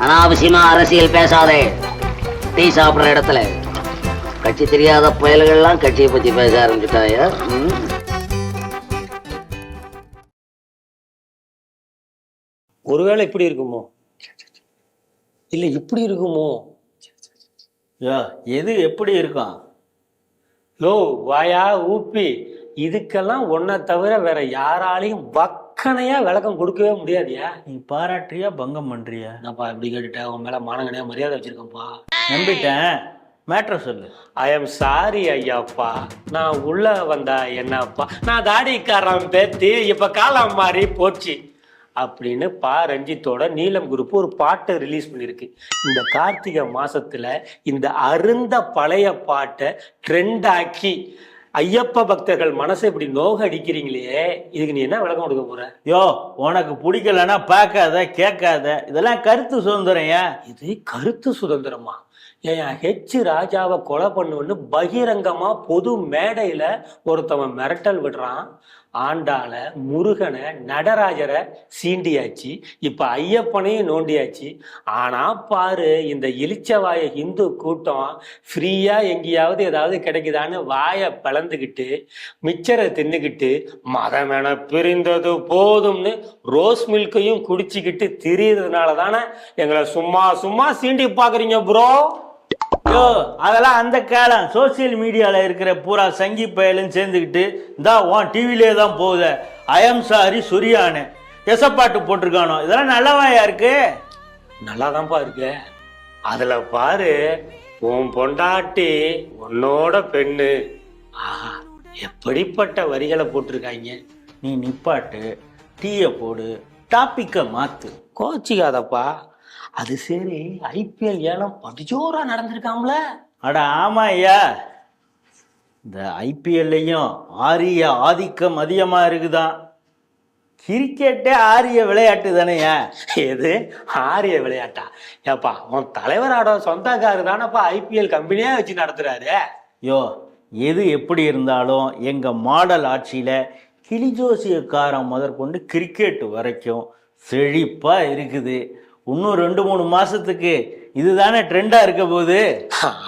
அனாவசியமா அரசியல் பேசாதே. டீ சாப்பிடுற இடத்துல. கட்சி தெரியாத புயல்கள்லாம் கட்சியை பத்தி பேச ஆரம்பிச்சுட்டாயா? ஒருவேளை இப்படி இருக்குமோ? இல்ல இப்படி இருக்குமோ? யோ எது எப்படி இருக்கும்? லோ வாயா ஊப்பி. இதுக்கெல்லாம் ஒன்றை தவிர வேற யாராலையும் வக்கனையா விளக்கம் கொடுக்கவே முடியாதியா? நீ பாராட்டுறியா பங்கம் பண்றியா? என்னப்பா இப்படி கேட்டுட்டேன் உன் மேல மானங்கனையா மரியாதை வச்சிருக்கேன்ப்பா. நம்பிட்டேன். மேட்ரை சொல்லு. ஐ எம் சாரி ஐயாப்பா. நான் உள்ள வந்தா என்னப்பா? நான் தாடிக்காரன் பேத்தி இப்ப காலம் மாறி போச்சு. அப்படின்னு பா ரஞ்சித்தோட நீலம் குரூப் ஒரு பாட்டை ரிலீஸ் பண்ணியிருக்கு இந்த கார்த்திகை மாசத்துல இந்த அருந்த பழைய பாட்டை ட்ரெண்ட் ஆக்கி ஐயப்ப பக்தர்கள் மனசை இப்படி நோக அடிக்கிறீங்களே இதுக்கு நீ என்ன விளக்கம் கொடுக்க போற? யோ உனக்கு பிடிக்கலன்னா பார்க்காத கேட்காத இதெல்லாம் கருத்து சுதந்திரம் ஏன்? இது கருத்து சுதந்திரமா? ஏன் ஹெச் ராஜாவை கொலை பண்ணுன்னு பகிரங்கமா பொது மேடையில ஒருத்தவன் மிரட்டல் விடுறான். ஆண்டாள முருகனை நடராஜரை சீண்டியாச்சு. இப்போ ஐயப்பனையும் நோண்டியாச்சு. ஆனால் பாரு இந்த இளிச்சவாய இந்து கூட்டம் ஃப்ரீயாக எங்கேயாவது ஏதாவது கிடைக்குதான்னு வாயை பிளந்துக்கிட்டு மிச்சரை தின்னுக்கிட்டு மதம் என பிரிந்தது போதும்னு ரோஸ் மில்கையும் குடிச்சிக்கிட்டு திரியறதுனால தானே எங்களை சும்மா சும்மா சீண்டி பார்க்குறீங்க ப்ரோ யோ அதெல்லாம் அந்த காலம். சோசியல் மீடியால இருக்கிற பூரா சங்கி பயலும் சேர்ந்துக்கிட்டு இந்தா உன் டிவிலே தான் போகுது. ஐஎம் சாரி சுரியானு. எசப்பாட்டு போட்டிருக்கானோ? இதெல்லாம் நல்லவாயா இருக்கு நல்லாதான்ப்பா இருக்கு. அதுல பாரு உன் பொண்டாட்டி உன்னோட பெண்ணு. ஆஹா எப்படிப்பட்ட வரிகளை போட்டிருக்காங்க நீ நிப்பாட்டு டீயை போடு டாப்பிக்கை மாத்து. கோச்சிக்காதப்பா. அது சரி ஐபிஎல் ஏலம் படிச்சோரா நடந்திருக்காம்ல. அட ஆமா ஐயா. இந்த ஐபிஎல்லையும் ஆரிய ஆதிக்கம் அதிகமாக இருக்குதான் கிரிக்கெட்டே ஆரிய விளையாட்டு தானேயா எது? ஆரிய விளையாட்டா? ஏப்பா உன் தலைவரோட சொந்தக்காரர் தானப்பா ஐபிஎல் கம்பெனியே வச்சு நடத்துறாரு. யோ எது எப்படி இருந்தாலும் எங்கள் மாடல் ஆட்சியில் கிளிஜோசியக்காரன் முதற்கொண்டு கிரிக்கெட் வரைக்கும் செழிப்பாக இருக்குது. இன்னும் ரெண்டு மூணு மாதத்துக்கு இதுதானே ட்ரெண்டாக இருக்க போகுது.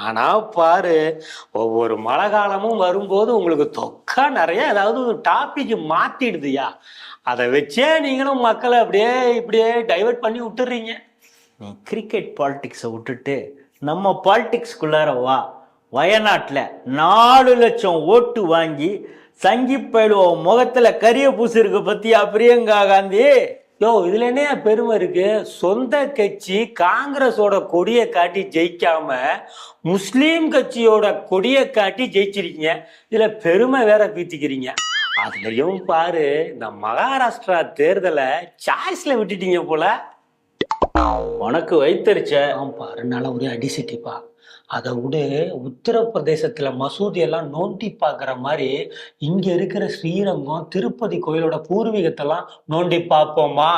ஆனா பாரு ஒவ்வொரு மழை காலமும் வரும்போது உங்களுக்கு தொக்கா நிறைய ஏதாவது ஒரு டாபிக் மாத்திடுதுயா. அதை வச்சே நீங்களும் மக்களை அப்படியே இப்படியே டைவர்ட் பண்ணி விட்டுறீங்க நீ கிரிக்கெட் பாலிடிக்ஸை விட்டுட்டு நம்ம பாலிடிக்ஸ்குள்ளார வா. வயநாட்டில் நாலு லட்சம் ஓட்டு வாங்கி சங்கி பயிலுவ முகத்தில் கரிய பூசிருக்க பத்தியா பிரியங்கா காந்தி? யோ இதுல என்ன பெருமை இருக்கு? சொந்த கட்சி காங்கிரஸோட கொடியை காட்டி ஜெயிக்காம முஸ்லீம் கட்சியோட கொடியை காட்டி ஜெயிச்சிருக்கீங்க. இதுல பெருமை வேற பீத்திக்கிறீங்க. அதுலயும் பாரு இந்த மகாராஷ்டிரா தேர்தலை சாய்ஸ்ல விட்டுட்டீங்க போல. உனக்கு வைத்தறிச்ச. ரெண்டு நாளா ஒரே அடிசிட்டிப்பா அதை விட. உத்தரப்பிரதேசத்துல மசூதி எல்லாம் நோண்டி பார்க்குற மாதிரி இங்க இருக்கிற ஸ்ரீரங்கம் திருப்பதி கோயிலோட பூர்வீகத்தெல்லாம் நோண்டி பார்ப்போமா?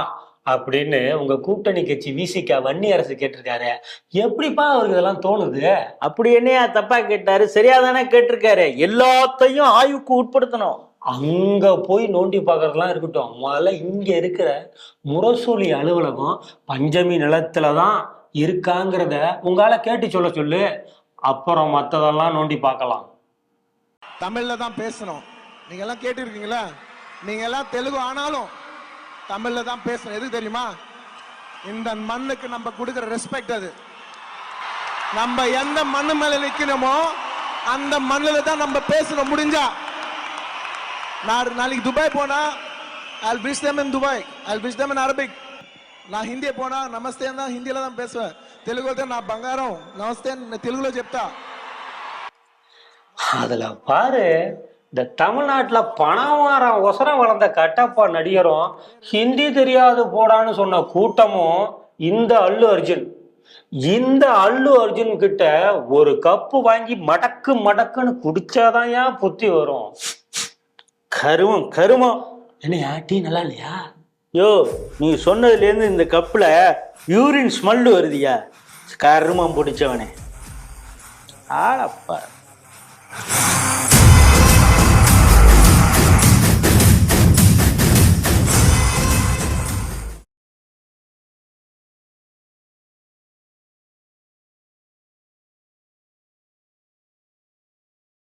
அப்படின்னு உங்க கூட்டணி கட்சி விசிகா வன்னி அரசு கேட்டிருக்காரு. எப்படிப்பா அவருக்கு இதெல்லாம் தோணுது? அப்படி என்னையா தப்பா கேட்டாரு? சரியா தானே கேட்டிருக்காரு. எல்லாத்தையும் ஆய்வுக்கு உட்படுத்தணும். அங்க போய் நோண்டி பார்க்கறதுலாம் இருக்கட்டும். முதல்ல இங்க இருக்கிற முரசொலி அலுவலகம் பஞ்சமி நிலத்துல தான் இருக்காங்கிறத உங்களால கேட்டு சொல்ல சொல்லு. அப்புறம் மற்றதெல்லாம் நோண்டி பார்க்கலாம். தமிழ்ல தான் பேசணும். நீங்க எல்லாம் கேட்டிருக்கீங்களா? நீங்க எல்லாம் தெலுங்கு ஆனாலும் தமிழ்ல தான் பேசணும். எதுக்கு தெரியுமா? இந்த மண்ணுக்கு நம்ம கொடுக்குற ரெஸ்பெக்ட் அது. நம்ம எந்த மண்ணு மேல நிக்கணுமோ அந்த மண்ணில் தான் நம்ம பேசணும் முடிஞ்சா. நான் நாளைக்கு துபாய் போனா I'll wish them in Dubai. I'll wish them in Arabic. நான் హిందీ పోనా నమస్తే అన్నా హిందీలో தான் பேசுவேன் తెలుగు అయితే నా బంగారం నమస్తే అని తెలుగులో చెప్తా அதுல பாரு இந்த தமிழ்நாட்டுல பணவாரம் ஒசரம் வளர்ந்த கட்டப்பா நடிகரும் ஹிந்தி தெரியாது போடான்னு சொன்ன கூட்டமும் இந்த அல்லு அர்ஜுன் இந்த அல்லு அர்ஜுன் கிட்ட ஒரு கப்பு வாங்கி மடக்கு மடக்குன்னு குடிச்சாதான் ஏன் புத்தி வரும் கருமம் கருமம் என்னையா டீ நல்லா இல்லையா யோ நீ சொன்னதுலேருந்து இந்த கப்பில் யூரின் ஸ்மெல்லு வருதியா கருமம் பிடிச்சவனே. ஆளப்பா.